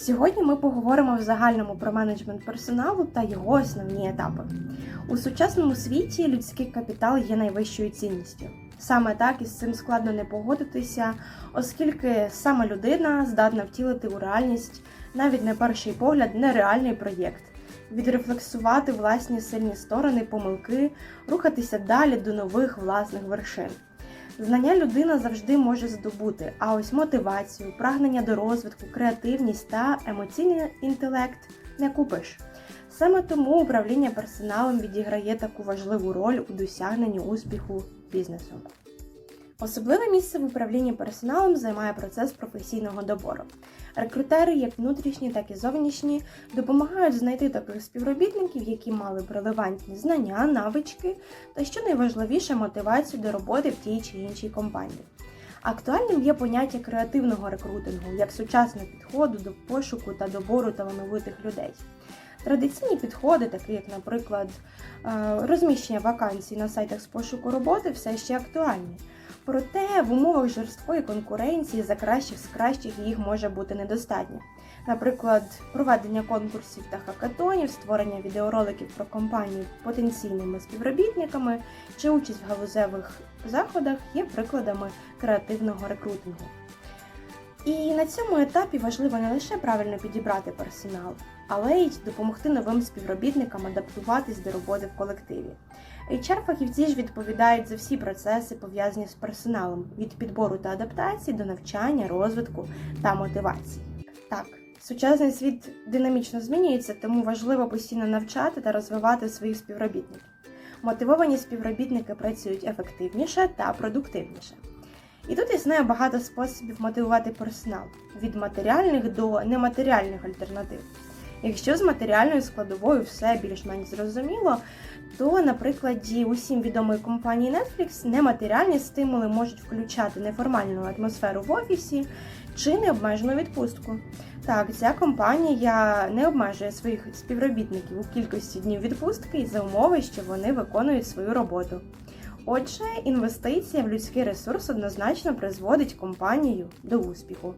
Сьогодні ми поговоримо в загальному про менеджмент персоналу та його основні етапи. У сучасному світі людський капітал є найвищою цінністю. Саме так із цим складно не погодитися, оскільки саме людина здатна втілити у реальність навіть на перший погляд нереальний проєкт, відрефлексувати власні сильні сторони, помилки, рухатися далі до нових власних вершин. Знання людина завжди може здобути, а ось мотивацію, прагнення до розвитку, креативність та емоційний інтелект не купиш. Саме тому управління персоналом відіграє таку важливу роль у досягненні успіху бізнесу. Особливе місце в управлінні персоналом займає процес професійного добору. Рекрутери, як внутрішні, так і зовнішні, допомагають знайти таких співробітників, які мали б релевантні знання, навички та, що найважливіше, мотивацію до роботи в тій чи іншій компанії. Актуальним є поняття креативного рекрутингу як сучасного підходу до пошуку та добору талановитих людей. Традиційні підходи, такі як, наприклад, е, розміщення вакансій на сайтах з пошуку роботи, все ще актуальні. Проте в умовах жорсткої конкуренції за кращих з кращих їх може бути недостатньо. Наприклад, проведення конкурсів та хакатонів, створення відеороликів про компанії потенційними співробітниками чи участь в галузевих заходах є прикладами креативного рекрутингу. І на цьому етапі важливо не лише правильно підібрати персонал, але й допомогти новим співробітникам адаптуватись до роботи в колективі. HR-фахівці ж відповідають за всі процеси, пов'язані з персоналом від підбору та адаптації до навчання, розвитку та мотивації. Так, сучасний світ динамічно змінюється, тому важливо постійно навчати та розвивати своїх співробітників. Мотивовані співробітники працюють ефективніше та продуктивніше. І тут існує багато способів мотивувати персонал від матеріальних до нематеріальних альтернатив. Якщо з матеріальною складовою все більш-менш зрозуміло, то на прикладі усім відомої компанії Netflix нематеріальні стимули можуть включати неформальну атмосферу в офісі чи необмежену відпустку. Так, ця компанія не обмежує своїх співробітників у кількості днів відпустки за умови, що вони виконують свою роботу. Отже, інвестиція в людський ресурс однозначно призводить компанію до успіху.